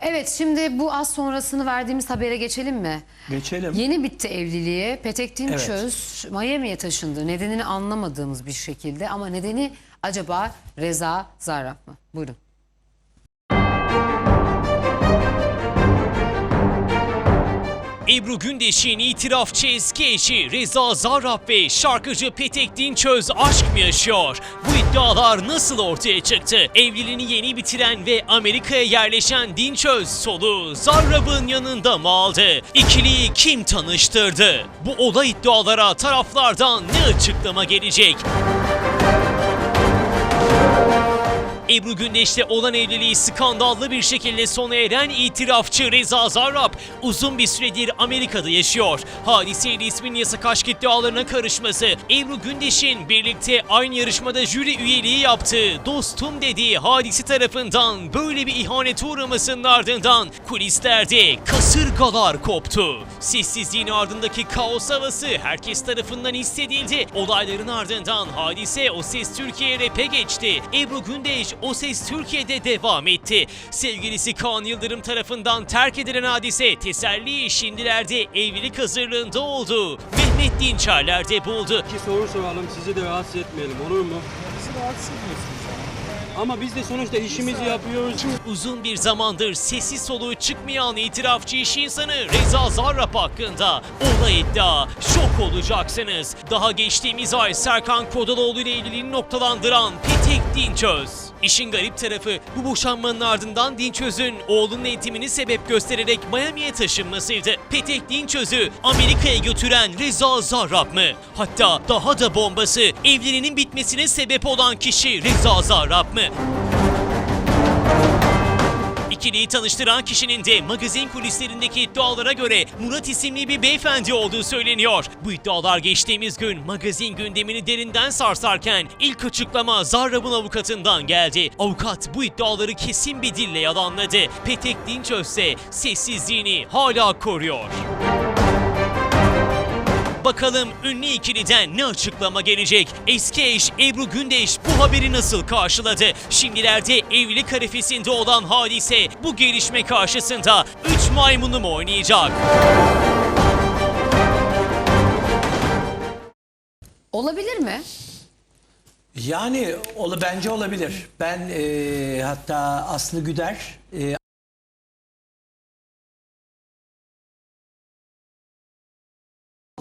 Evet şimdi bu az sonrasını verdiğimiz habere geçelim mi? Geçelim. Yeni bitti evliliği. Petek Evet. Dinçöz Miami'ye taşındı. Nedenini anlamadığımız bir şekilde ama nedeni acaba Reza Zarrab mı? Buyurun. Ebru Gündeş'in itirafçı eski eşi Reza Zarrab ve şarkıcı Petek Dinçöz aşk mı yaşıyor? Bu iddialar nasıl ortaya çıktı? Evliliğini yeni bitiren ve Amerika'ya yerleşen Dinçöz soluğu Zarrab'ın yanında mı aldı? İkiliyi kim tanıştırdı? Bu olay iddialara taraflardan ne açıklama gelecek? Ebru Gündeş'le olan evliliği skandallı bir şekilde sona eren itirafçı Reza Zarrab uzun bir süredir Amerika'da yaşıyor. Hadiseyle ismin yasak aşk iddialarına karışması, Ebru Gündeş'in birlikte aynı yarışmada jüri üyeliği yaptığı dostum dediği hadisi tarafından böyle bir ihanete uğramasının ardından kulislerde kasırgalar koptu. Sessizliğin ardındaki kaos havası herkes tarafından hissedildi. Olayların ardından hadise O Ses Türkiye rap'e geçti. Ebru Gündeş O Ses Türkiye'de devam etti. Sevgilisi Kaan Yıldırım tarafından terk edilen hadise teselli şimdilerde evlilik hazırlığında oldu. Mehmet Dinçerler'de buldu. İki soru soralım sizi de rahatsız etmeyelim olur mu? Bizi rahatsız ediyorsunuz. Ama biz de sonuçta işimizi yapıyoruz. Uzun bir zamandır sesi soluğu çıkmayan itirafçı iş insanı Reza Zarrab hakkında olay iddia. Şok olacaksınız. Daha geçtiğimiz ay Serkan Kodaloğlu ile evliliğini noktalandıran Petek Dinçöz. İşin garip tarafı bu boşanmanın ardından Dinçöz'ün oğlunun eğitimini sebep göstererek Miami'ye taşınmasıydı. Petek Dinçöz'ü Amerika'ya götüren Reza Zarrab mı? Hatta daha da bombası evliliğinin bitmesine sebep olan kişi Reza Zarrab mı? İkiliyi tanıştıran kişinin de magazin kulislerindeki iddialara göre Murat isimli bir beyefendi olduğu söyleniyor. Bu iddialar geçtiğimiz gün magazin gündemini derinden sarsarken ilk açıklama Zarrab'ın avukatından geldi. Avukat bu iddiaları kesin bir dille yalanladı. Petek Dinçöz ise sessizliğini hala koruyor. Bakalım ünlü ikiliden ne açıklama gelecek? Eski eş Ebru Gündeş bu haberi nasıl karşıladı? Şimdilerde evlilik harifesinde olan hadise bu gelişme karşısında 3 maymunu mu oynayacak? Olabilir mi? Yani olu bence olabilir. Ben e, hatta Aslı Güder e,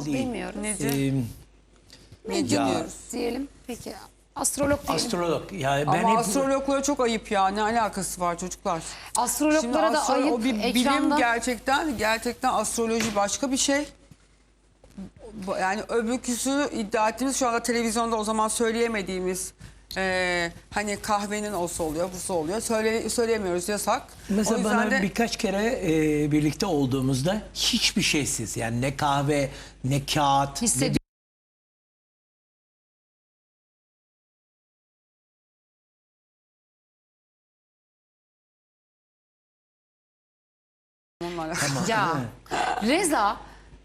Bilmiyorum. e, Ne Ya. dinliyoruz? Diyelim. Peki astrolog diyelim. astrolog. Yani ben Ama hep astrologlara çok ayıp ya. Ne alakası var çocuklar? Astrologlara da astro- ayıp o bir bilim ekranda. gerçekten gerçekten astroloji başka bir şey. Yani öbürküsü iddia ettiğimiz şu anda televizyonda o zaman söyleyemediğimiz eee, hani kahvenin olsa oluyor, busu oluyor. Söyle, söyleyemiyoruz yasak. Mesela bana de birkaç kere e, birlikte olduğumuzda hiçbir şeysiz yani ne kahve ne kağıt Hissediyorum. onunla alakalı. Ya Reza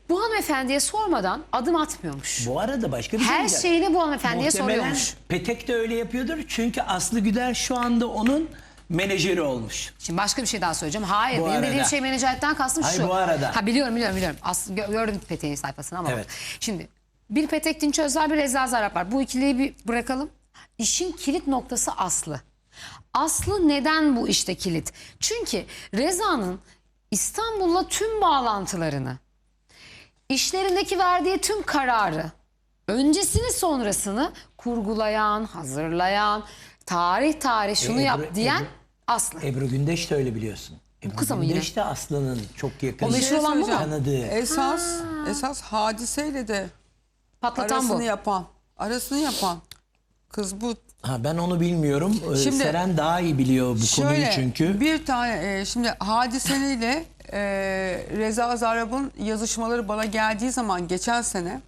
bu hanımefendiye sormadan adım atmıyormuş. Bu arada başka bir şey Her diyeceğim. şeyini bu hanımefendiye Muhtemelen soruyormuş. Petek de öyle yapıyordur. Çünkü Aslı Güder şu anda onun menajeri olmuş. Şimdi başka bir şey daha söyleyeceğim. Hayır Bu benim dediğim arada. şey menajerlikten kastım Hayır, şu. bu arada. Ha biliyorum biliyorum biliyorum. Aslında gö- gördüm Petek'in sayfasını ama. Evet. Şimdi bir Petek Dinçöz var bir Reza Zarrab var. Bu ikiliyi bir bırakalım. İşin kilit noktası Aslı. Aslı neden bu işte kilit? Çünkü Reza'nın İstanbul'la tüm bağlantılarını, işlerindeki verdiği tüm kararı, öncesini sonrasını kurgulayan, hazırlayan, tarih tarih şunu Ebru- yap diyen Ebru- Aslı. Ebru Gündeş de öyle biliyorsun. Ebru kız ama Gündeş de Aslı'nın çok yakın O meşhur şey olan bu mu? tanıdığı. Esas, esas hadiseyle de Patlatan arasını bu. yapan, arasını yapan kız bu Ha, ben onu bilmiyorum. Ee, Şimdi- Seren daha iyi biliyor bu konuyu çünkü. bir tane e, şimdi hadiseniyle e, Reza Zarrab'ın yazışmaları bana geldiği zaman geçen sene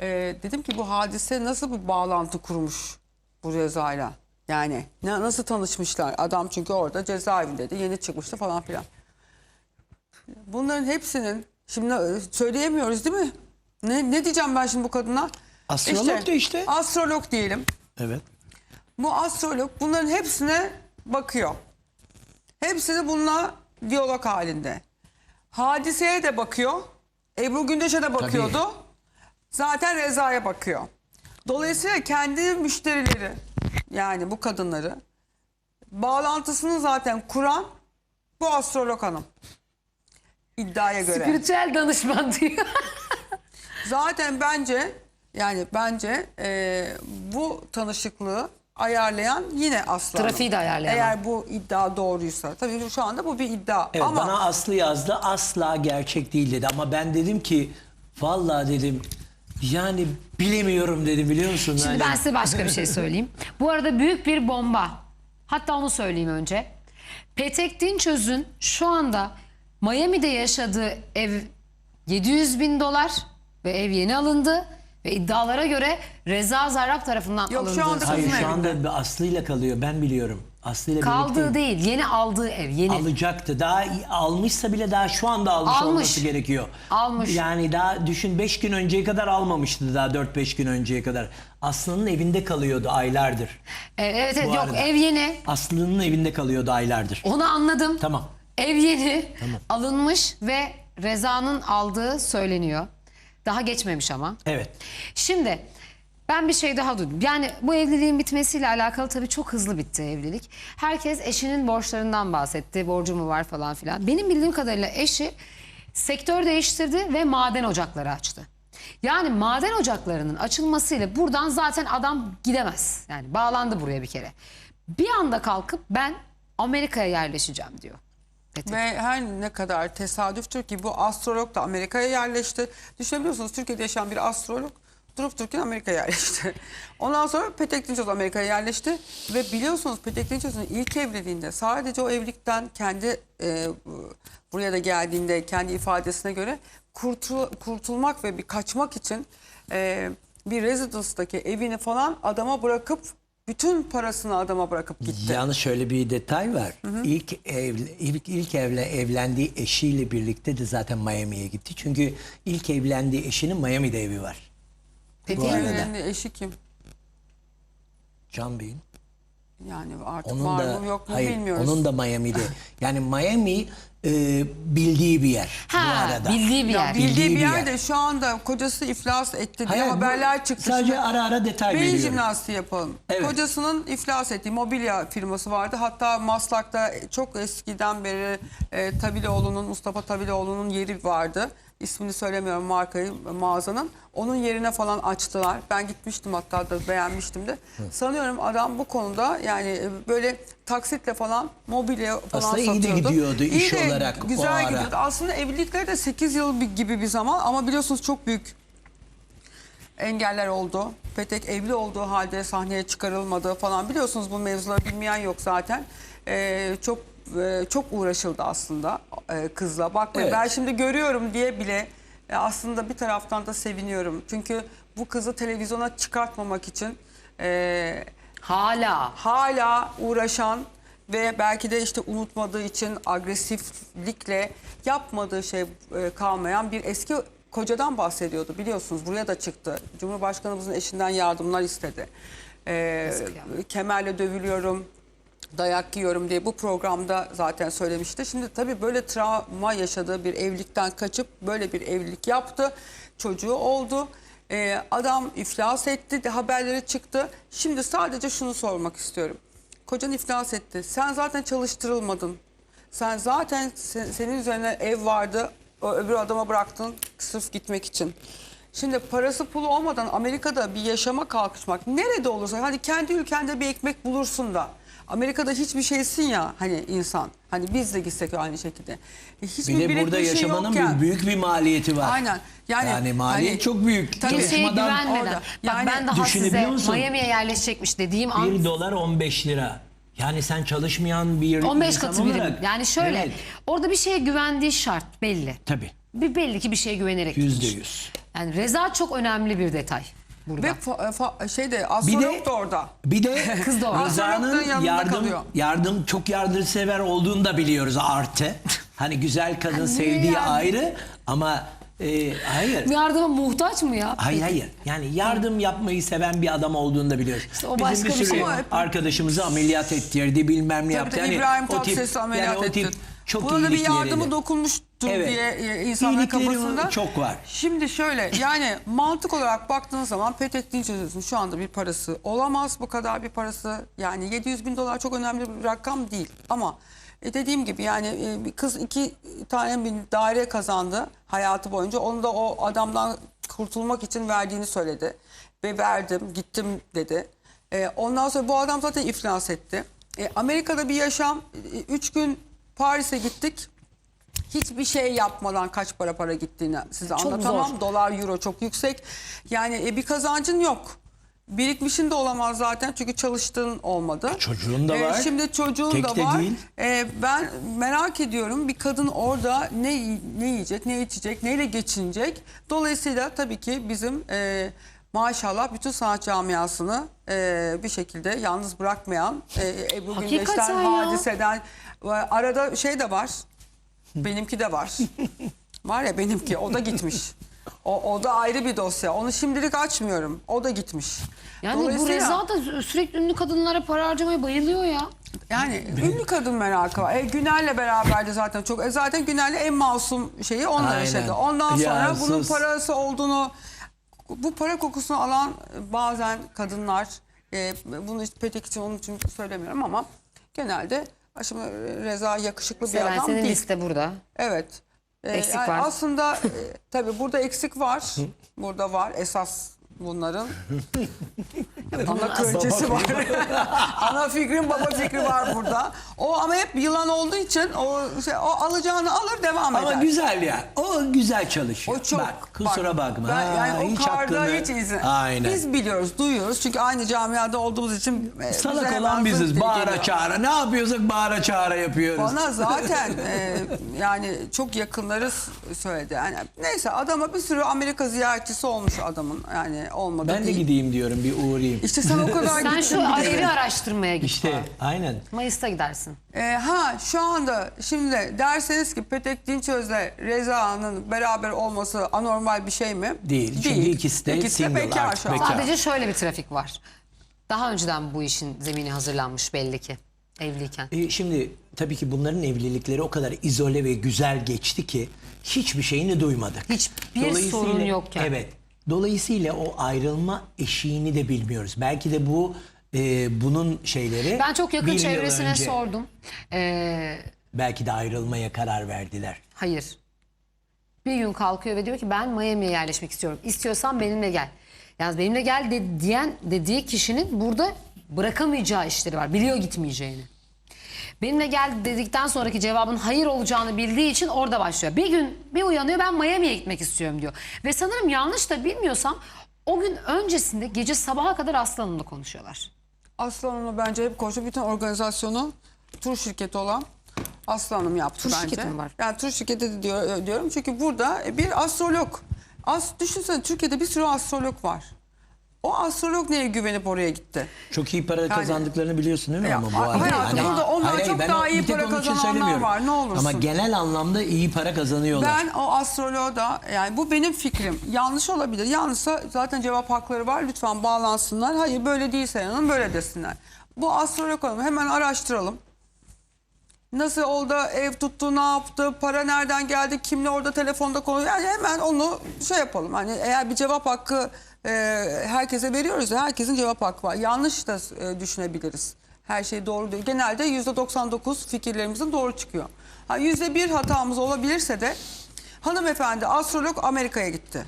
e, dedim ki bu hadise nasıl bir bağlantı kurmuş bu Reza'yla? Yani ne, nasıl tanışmışlar? Adam çünkü orada cezaevindeydi. Yeni çıkmıştı falan filan. Bunların hepsinin şimdi söyleyemiyoruz değil mi? Ne, ne diyeceğim ben şimdi bu kadına? Astrolog da işte. Astrolog diyelim. Evet. Bu astrolog bunların hepsine bakıyor. Hepsini bununla diyalog halinde. Hadiseye de bakıyor. Ebru Gündeş'e de bakıyordu. Zaten Reza'ya bakıyor. Dolayısıyla kendi müşterileri yani bu kadınları bağlantısını zaten kuran bu astrolog hanım. İddiaya göre. Spiritüel danışman diyor. Zaten bence yani bence e, bu tanışıklığı ayarlayan yine Aslı Hanım. Trafiği de ayarlayan. Eğer bu iddia doğruysa. Tabii şu anda bu bir iddia. Evet, Ama bana Aslı yazdı asla gerçek değil dedi ama ben dedim ki vallahi dedim yani bilemiyorum dedim biliyor musun? Şimdi ben size başka bir şey söyleyeyim. Bu arada büyük bir bomba. Hatta onu söyleyeyim önce. Petek Dinçöz'ün şu anda Miami'de yaşadığı ev 700 bin dolar ve ev yeni alındı. Ve iddialara göre Reza Zarrab tarafından Yok, şu alındı. anda Hayır şu evinde. anda bir Aslı'yla kalıyor ben biliyorum. Aslı'yla Kaldığı birlikte değil yeni aldığı ev yeni. alacaktı. Daha almışsa bile daha şu anda almış, Almış. olması gerekiyor. Almış. Yani daha düşün 5 gün önceye kadar almamıştı daha 4-5 gün önceye kadar. Aslı'nın evinde kalıyordu aylardır. E, evet evet Bu yok arada. ev yeni. Aslı'nın evinde kalıyordu aylardır. Onu anladım. Tamam. Ev yeni alınmış ve Reza'nın aldığı söyleniyor. Daha geçmemiş ama. Evet. Şimdi ben bir şey daha duydum. Yani bu evliliğin bitmesiyle alakalı tabii çok hızlı bitti evlilik. Herkes eşinin borçlarından bahsetti. Borcu mu var falan filan. Benim bildiğim kadarıyla eşi sektör değiştirdi ve maden ocakları açtı. Yani maden ocaklarının açılmasıyla buradan zaten adam gidemez. Yani bağlandı buraya bir kere. Bir anda kalkıp ben Amerika'ya yerleşeceğim diyor. Ve her ne kadar tesadüftür ki bu astrolog da Amerika'ya yerleşti. Düşünebiliyorsunuz Türkiye'de yaşayan bir astrolog durup dururken Amerika'ya yerleşti. Ondan sonra Petek Dinçöz Amerika'ya yerleşti ve biliyorsunuz Petek Dinçöz'ün ilk evliliğinde sadece o evlilikten kendi e, buraya da geldiğinde kendi ifadesine göre kurtul, kurtulmak ve bir kaçmak için e, bir residence'daki evini falan adama bırakıp bütün parasını adama bırakıp gitti. Yalnız şöyle bir detay var. İlk ev ilk, ilk evle evlendiği eşiyle birlikte de zaten Miami'ye gitti. Çünkü ilk evlendiği eşinin Miami'de evi var. Peki. Bu arada Evlendi eşi kim? Can Bey'in. Yani artık Onun var da mı yok mu hayır, bilmiyoruz. onun da Miami'de. Yani Miami e, bildiği bir yer bu Ha, arada. bildiği bir Ya yer. bildiği, Bildiği bir bir yerde yer. şu anda kocası iflas etti diye Hayır, bu haberler çıktı. Sadece Şimdi ara ara detay Beyin veriyorum. jimnastiği yapalım. Evet. Kocasının iflas ettiği mobilya firması vardı. Hatta Maslak'ta çok eskiden beri e, Tabiloğlu'nun, Mustafa Tabiloğlu'nun yeri vardı. İsmini söylemiyorum markayı, mağazanın. Onun yerine falan açtılar. Ben gitmiştim hatta da beğenmiştim de. Sanıyorum adam bu konuda yani e, böyle taksitle falan mobilya falan Aslında iyi de satıyordu. gidiyordu iş de olarak o Güzel ara. gidiyordu. Aslında evlilikleri de 8 yıl gibi bir zaman ama biliyorsunuz çok büyük engeller oldu. Petek evli olduğu halde sahneye çıkarılmadı falan. Biliyorsunuz bu mevzuları bilmeyen yok zaten. Ee, çok e, çok uğraşıldı aslında e, kızla. Bakmayın Evet. ben şimdi görüyorum diye bile e, aslında bir taraftan da seviniyorum. Çünkü bu kızı televizyona çıkartmamak için e, Hala. hala uğraşan ve belki de işte unutmadığı için agresiflikle yapmadığı şey e, kalmayan bir eski kocadan bahsediyordu biliyorsunuz buraya da çıktı. Cumhurbaşkanımızın eşinden yardımlar istedi. Ya. kemerle dövülüyorum, dayak yiyorum diye bu programda zaten söylemişti. Şimdi tabii böyle travma yaşadığı bir evlilikten kaçıp böyle bir evlilik yaptı. Çocuğu oldu. Ee, adam iflas etti, de haberleri çıktı. Şimdi sadece şunu sormak istiyorum. Kocan iflas etti. Sen zaten çalıştırılmadın. Sen zaten se- senin üzerine ev vardı. O öbür adama bıraktın sırf gitmek için. Şimdi parası pulu olmadan Amerika'da bir yaşama kalkışmak nerede olursa hani kendi ülkende bir ekmek bulursun da Amerika'da hiçbir şeysin ya hani insan. Hani biz de gitsek aynı şekilde. E, hiçbir Bir de burada bir şey yaşamanın yokken- bir, büyük bir maliyeti var. Aynen. Yani- maliyet hani- çok büyük. Tabii. Kimseye güvenmeden. orada. Bak Yani ben daha size? Miami'ye yerleşecekmiş dediğim an 1 dolar 15 lira. Yani sen çalışmayan bir 15 insan katı birim. olarak- Yani şöyle Evet, orada bir şeye güvendiği şart belli. tabii. Bir belli ki bir şeye güvenerek. Yüzde yüz. Yani Reza çok önemli bir detay burada. Ve fa- fa- şeyde Bir astrolog de da orada. bir de Kız da var. Astrolog da Rıza'nın yardım kalıyor. yardım çok yardımsever olduğunu da biliyoruz artı. Hani güzel kadın Niye sevdiği yani? ayrı ama e, hayır. Yardıma muhtaç mı ya? Hayır hayır. Yani yardım yapmayı seven bir adam olduğunu da biliyoruz. o Bizim başka bir bir sürü şey. Arkadaşımızı ameliyat ettirdi bilmem ne Tabii yaptı. de Hani İbrahim Tatlıses'i ameliyat yani etti. Çok Buna da bir yardımı de. Dokunmuştur Evet. diye e, insanların İyilikleri kafasında. çok var. Şimdi şöyle yani mantık olarak baktığınız zaman Petek Dinçöz'ün şu anda bir parası olamaz bu kadar bir parası. Yani 700 bin dolar çok önemli bir rakam değil ama e, dediğim gibi yani e, bir kız iki tane bir daire kazandı hayatı boyunca. Onu da o adamdan kurtulmak için verdiğini söyledi. Ve verdim gittim dedi. E, ondan sonra bu adam zaten iflas etti. E, Amerika'da bir yaşam. E, üç gün Paris'e gittik. Hiçbir şey yapmadan kaç para para gittiğini size Çok anlatamam. zor. Dolar, euro çok yüksek. Yani e, bir kazancın yok. Birikmişin de olamaz zaten çünkü çalıştığın olmadı. çocuğun da E, var. şimdi çocuğun Tek da de var. değil. E, ben merak ediyorum bir kadın orada ne ne yiyecek, ne içecek, neyle geçinecek. Dolayısıyla tabii ki bizim e, maşallah bütün sanat camiasını e, bir şekilde yalnız bırakmayan e, Ebru Hakikaten Gündeş'ten, ya. hadiseden e, arada şey de var. Benimki de var. var ya benimki o da gitmiş. O, o da ayrı bir dosya. Onu şimdilik açmıyorum. O da gitmiş. Yani bu Dolayısıyla- Reza da sürekli ünlü kadınlara para harcamaya bayılıyor ya. Yani ünlü kadın merakı var. E, Günel'le beraberdi zaten çok. E, zaten Günel'le en masum şeyi onunla Aynen. yaşadı. Ondan Ya sonra bunun sus. parası olduğunu bu para kokusunu alan bazen kadınlar e, bunu işte Petek için onun için söylemiyorum ama genelde şimdi Reza yakışıklı bir Selen adam senin değil. liste burada. Evet. Ee, Eksik yani var. Aslında e, tabii burada eksik var. Burada var esas bunların. Ana kraliçesi var. Ana fikrin baba fikri var burada. O ama hep yılan olduğu için o şey, o alacağını alır devam eder. Ama güzel ya. O güzel çalışıyor. O çok. Bak kusura bak, bakma. Ben, Ha, yani o hiç karda hakkını- hiç izin. Aynen. Biz biliyoruz, duyuyoruz. Çünkü aynı camiada olduğumuz için. e, Salak olan biziz. Bağıra geliyor. çağıra. Ne yapıyorsak bağıra çağıra yapıyoruz. Bana zaten e, yani çok yakınları söyledi. Yani neyse adama bir sürü Amerika ziyaretçisi olmuş adamın. Yani olmadı ben de gideyim diyorum bir uğrayayım. İşte sen o kadar Sen gittin. şu ayrı araştırmaya git. İşte aynen. Mayıs'ta gidersin. E, ha şu anda şimdi derseniz ki Petek Dinçöz'le Reza'nın beraber olması anormal bir şey mi? Değil. Çünkü ikisi de single bekar artık, şu an. bekar. Sadece şöyle bir trafik var. Daha önceden bu işin zemini hazırlanmış belli ki evliyken. E, şimdi tabii ki bunların evlilikleri o kadar izole ve güzel geçti ki hiçbir şeyini duymadık. Hiçbir sorun yokken. Evet. Dolayısıyla o ayrılma eşiğini de bilmiyoruz. Belki de bu e, bunun şeyleri Ben çok yakın bir yıl çevresine önce sordum. Ee, Belki de ayrılmaya karar verdiler. hayır. Bir gün kalkıyor ve diyor ki ben Miami'ye yerleşmek istiyorum. İstiyorsan benimle gel. Yani benimle gel de, diyen dediği kişinin burada bırakamayacağı işleri var. Biliyor gitmeyeceğini. Benimle gel dedikten sonraki cevabın hayır olacağını bildiği için orada başlıyor. Bir gün bir uyanıyor ben Miami'ye gitmek istiyorum diyor. Ve sanırım yanlış da bilmiyorsam o gün öncesinde gece sabaha kadar Aslan'ımla konuşuyorlar. Aslanım'la bence hep koşu bütün organizasyonu tur şirketi olan Aslanım yaptı Tur bence. şirketi mi var? Yani tur şirketi de diyor, diyorum çünkü burada bir astrolog. As, düşünsene Türkiye'de bir sürü astrolog var. O astrolog neye güvenip oraya gitti? Çok iyi para kazandıklarını biliyorsun değil mi Ya, ama bu arada? hayatım, Hani- burada ondan çok ben daha iyi para kazananlar var, ne olursun. Ama genel anlamda iyi para kazanıyorlar. Ben o astroloğa da yani bu benim fikrim. Yanlış olabilir. Yanlışsa zaten cevap hakları var. Lütfen bağlansınlar. Hayır böyle değilse yanım böyle desinler. Bu astrolog hanımı hemen araştıralım. Nasıl oldu, ev tuttu, ne yaptı, para nereden geldi, kimle orada telefonda konu. Yani hemen onu şey yapalım. Hani eğer bir cevap hakkı e, herkese veriyoruz ya herkesin cevap hakkı var. Yanlış da e, düşünebiliriz. Her şey doğru değil. Genelde yüzde 99 fikirlerimizin doğru çıkıyor. Ha, yüzde bir hatamız olabilirse de hanımefendi astrolog Amerika'ya gitti.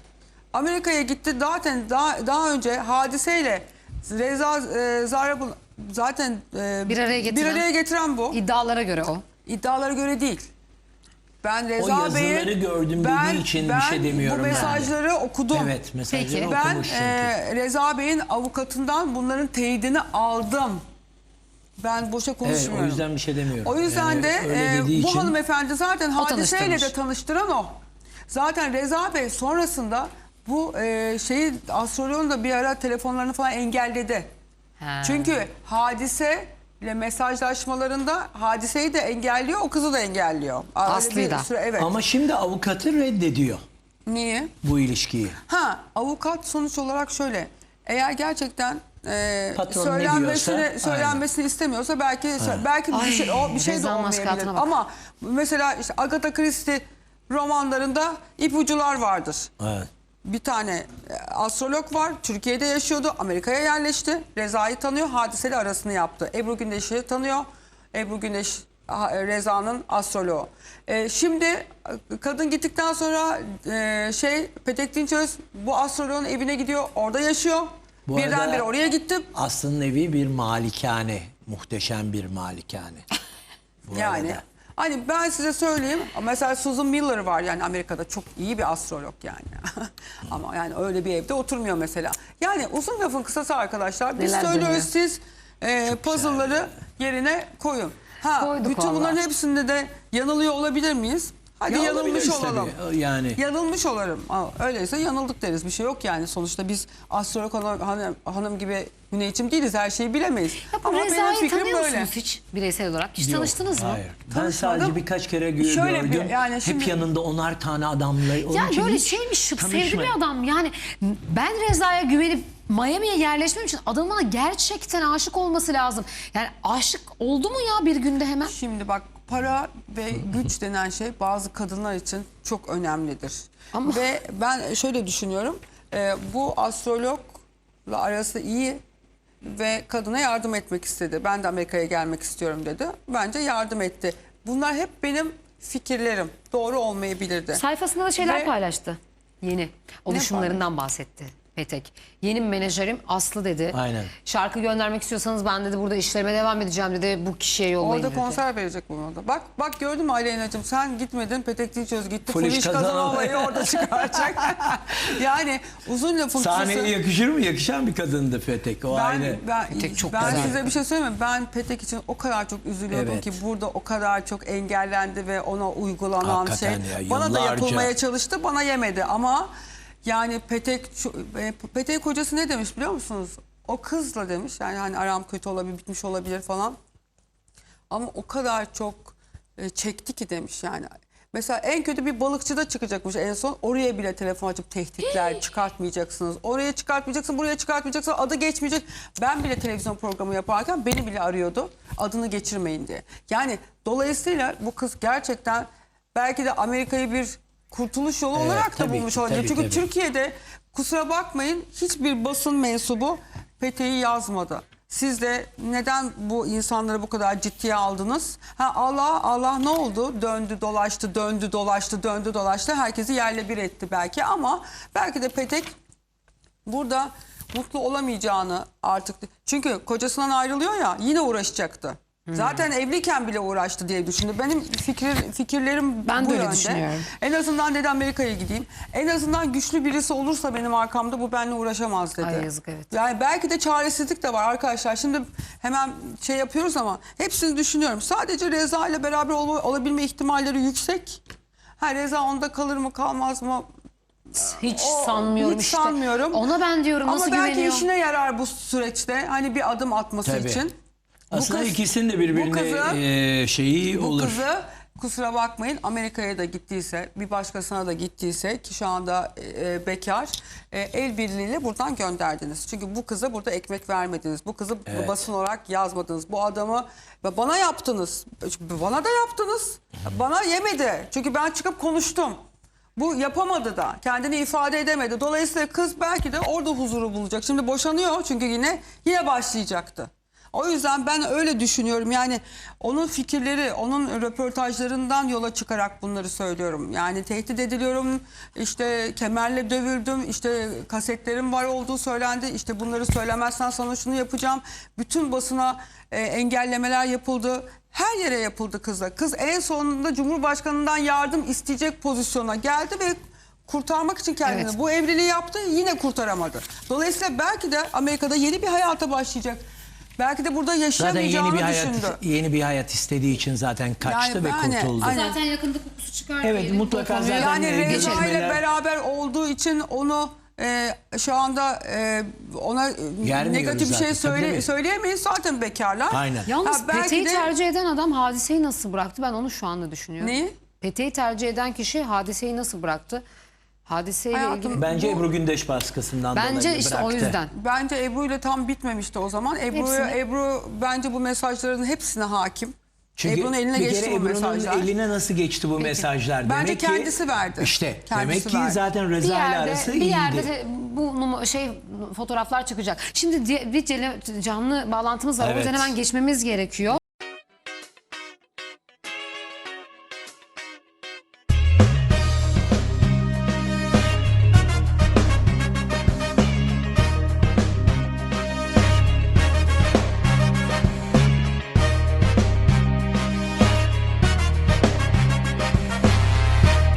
Amerika'ya gitti. Zaten daha, daha önce hadiseyle Reza e, Zarrab'ın zaten e, Bir araya getiren- bir araya getiren bu. İddialara göre o. İddialara göre değil. Ben Reza yazıları Bey'in gördüm ben, dediği için bir ben şey demiyorum bu yani. mesajları okudum. Evet mesajları Peki. Ben okumuş çünkü. e, Reza Bey'in avukatından bunların teyidini aldım. Ben boşa evet, konuşmuyorum. o yüzden bir şey demiyorum. O yüzden Yani de e, bu hanımefendi zaten hadiseyle de tanıştıran o. Zaten Reza Bey sonrasında bu e, şeyi astroloğun da bir ara telefonlarını falan engelledi. Ha. Çünkü hadise ile mesajlaşmalarında hadiseyi de engelliyor, o kızı da engelliyor. Öyle Aslı'yı bir da. süre- evet. Ama şimdi avukatı reddediyor Niye? bu ilişkiyi. Ha, avukat sonuç olarak şöyle. Eğer gerçekten e, Patron ne söylenmesini diyorsa, söylenmesini istemiyorsa belki belki bir şey o bir şey de olmayabilir. maskatına bak. Ama mesela işte Agatha Christie romanlarında ipucular vardır. Evet. Bir tane e, astrolog var. Türkiye'de yaşıyordu. Amerika'ya yerleşti. Reza'yı tanıyor. Hadiseyle arasını yaptı. Ebru Gündeş'i tanıyor. Ebru Gündeş ha, e, Reza'nın astroloğu. E, şimdi e, kadın gittikten sonra e, şey Petek Dinçöz bu astroloğun evine gidiyor. Orada yaşıyor. Bu Birdenbire oraya gittim. Aslı'nın evi bir malikane. Muhteşem bir malikane. Bu Yani arada. Hani ben size söyleyeyim mesela Susan Miller var yani Amerika'da çok iyi bir astrolog yani. Ama yani öyle bir evde oturmuyor mesela. Yani uzun lafın kısası arkadaşlar biz Neler söylüyoruz dönüyor? siz e, puzzle'ları yerine koyun. Ha Koyduk bütün vallahi. bunların hepsinde de yanılıyor olabilir miyiz? Hadi Ya yanılmış olabiliriz olalım. tabii. Yani Yanılmış olarım. Aa, öyleyse yanıldık deriz. Bir şey yok yani. Sonuçta biz astrolog hanım, hanım, hanım gibi Güneyçim değiliz. Her şeyi bilemeyiz. Ya bu Ama benim Reza'yı fikrim tanıyor böyle. musunuz hiç bireysel olarak? Hiç Yok, tanıştınız mı? Hayır. Ben Tanışmadım. sadece birkaç kere gö- Şöyle bir- gördüm. yani şimdi- Hep yanında onar tane adamla. Onun Ya için böyle hiç şeymiş şıp sevdi tanışmadım. bir adam. Yani ben Reza'ya güvenip Miami'ye yerleşmem için adamın bana gerçekten aşık olması lazım. Yani aşık oldu mu ya bir günde hemen? Şimdi bak para ve güç denen şey bazı kadınlar için çok önemlidir. Ama- Ve ben şöyle düşünüyorum. e, bu astrologla arası iyi ve kadına yardım etmek istedi. Ben de Amerika'ya gelmek istiyorum dedi. Bence yardım etti. Bunlar hep benim fikirlerim. Doğru olmayabilirdi. Sayfasında da şeyler Ve- paylaştı. Yeni oluşumlarından bahsetti Petek. Yeni menajerim Aslı dedi. Aynen. Şarkı göndermek istiyorsanız ben dedi burada işlerime devam edeceğim dedi. Bu kişiye yollayın Orada dedi. konser verecek bunu da. Bak bak gördün mü Aleyna'cığım sen gitmedin Petek Dinçöz gitti. Fuliş Fuliş Kazanoğlu. Kazanoğlu'yu orada çıkaracak. yani uzun lafın Sahneye kısası. yakışır mı? Yakışan bir kadındı Petek. O Ben, ayrı. ben, Petek çok ben güzel. size bir şey söyleyeyim mi? Ben Petek için o kadar çok üzülüyordum Evet. ki burada o kadar çok engellendi ve ona uygulanan Hakikaten şey. ya, bana da yıllarca. yapılmaya çalıştı, bana yemedi ama yani Petek e, Petek kocası ne demiş biliyor musunuz? O kızla demiş yani hani aram kötü olabilir, bitmiş olabilir falan. Ama o kadar çok e, çekti ki demiş yani. Mesela en kötü bir balıkçıda çıkacakmış en son. Oraya bile telefon açıp tehditler çıkartmayacaksınız. Oraya çıkartmayacaksın, buraya çıkartmayacaksın. Adı geçmeyecek. Ben bile televizyon programı yaparken beni bile arıyordu. Adını geçirmeyin diye. Yani dolayısıyla bu kız gerçekten belki de Amerika'yı bir kurtuluş yolu Evet, olarak da tabii bulmuş ki, olabilir. tabii, Çünkü tabii. Türkiye'de kusura bakmayın hiçbir basın mensubu Peteği yazmadı. Siz de neden bu insanları bu kadar ciddiye aldınız? Ha Allah Allah ne oldu? Döndü dolaştı, döndü dolaştı, döndü dolaştı. Herkesi yerle bir etti belki ama belki de Petek burada mutlu olamayacağını artık çünkü kocasından ayrılıyor ya yine uğraşacaktı. Zaten evliyken bile uğraştı diye düşündü. Benim fikir, fikirlerim Ben bu de öyle yönde. düşünüyorum. En azından dedi Amerika'ya gideyim. En azından güçlü birisi olursa benim arkamda bu benimle uğraşamaz dedi. Ay yazık, evet. Yani belki de çaresizlik de var arkadaşlar. Şimdi hemen şey yapıyoruz ama hepsini düşünüyorum. Sadece Reza ile beraber ol- olabilme ihtimalleri yüksek. Ha Reza onda kalır mı kalmaz mı? Hiç O- sanmıyorum hiç işte. sanmıyorum. Ona ben diyorum Ama nasıl belki güveniyor? işine yarar bu süreçte. Hani bir adım atması Tabii. için. Aslında kız- ikisinin de bu birbirine kızı- e, şeyi Bu olur. kızı kusura bakmayın Amerika'ya da gittiyse bir başkasına da gittiyse ki şu anda e, bekar e, el birliğiyle buradan gönderdiniz. Çünkü bu kıza burada ekmek vermediniz. Bu kızı Evet. basın olarak yazmadınız. Bu adamı bana yaptınız. Bana da yaptınız. Bana yemedi. Çünkü ben çıkıp konuştum. Bu yapamadı da. Kendini ifade edemedi. Dolayısıyla kız belki de orada huzuru bulacak. Şimdi boşanıyor çünkü yine yine başlayacaktı. O yüzden ben öyle düşünüyorum. Yani onun fikirleri, onun röportajlarından yola çıkarak bunları söylüyorum. Yani tehdit ediliyorum, işte kemerle dövüldüm, işte kasetlerim var olduğu söylendi. İşte bunları söylemezsen sana şunu yapacağım. Bütün basına e, engellemeler yapıldı. Her yere yapıldı kızla. Kız en sonunda Cumhurbaşkanı'ndan yardım isteyecek pozisyona geldi ve kurtarmak için kendini Evet. bu evliliği yaptı yine kurtaramadı. Dolayısıyla belki de Amerika'da yeni bir hayata başlayacak. Belki de burada Zaten yaşayamayacağını yeni bir hayat düşündü. yeni bir hayat istediği için zaten kaçtı Yani ve ben- kurtuldu. aynen. Zaten yakında kokusu çıkar. Evet, diyelim. mutlaka zaten Yani e, Reza ile beraber olduğu için onu e, şu anda e, ona e, Yermiyoruz negatif bir şey tabii, söyle, tabii. söyleyemeyiz zaten bekarlar. Aynen. Yalnız Ha, belki peteği de- tercih eden adam hadiseyi nasıl bıraktı ben onu şu anda düşünüyorum. Neyi? Peteği tercih eden kişi hadiseyi nasıl bıraktı? Hadiseyle Hayatım, ilgili. Bence Bu- Ebru Gündeş baskısından Bence dolayı işte bıraktı. o yüzden. Bence Ebru ile tam bitmemişti o zaman. Ebru, Hepsini- Ebru bence bu mesajların hepsine hakim. Çünkü Ebru'nun eline bir geçti kere bu Ebru'nun mesajlar. eline nasıl geçti bu mesajlar? Bence demek ki, kendisi verdi. İşte Kendisi demek ki verdi. zaten bir Reza ile yerde, arası bir yerde bu numa- şey fotoğraflar çıkacak. Şimdi di- bir cele- canlı bağlantımız var. O yüzden hemen geçmemiz gerekiyor.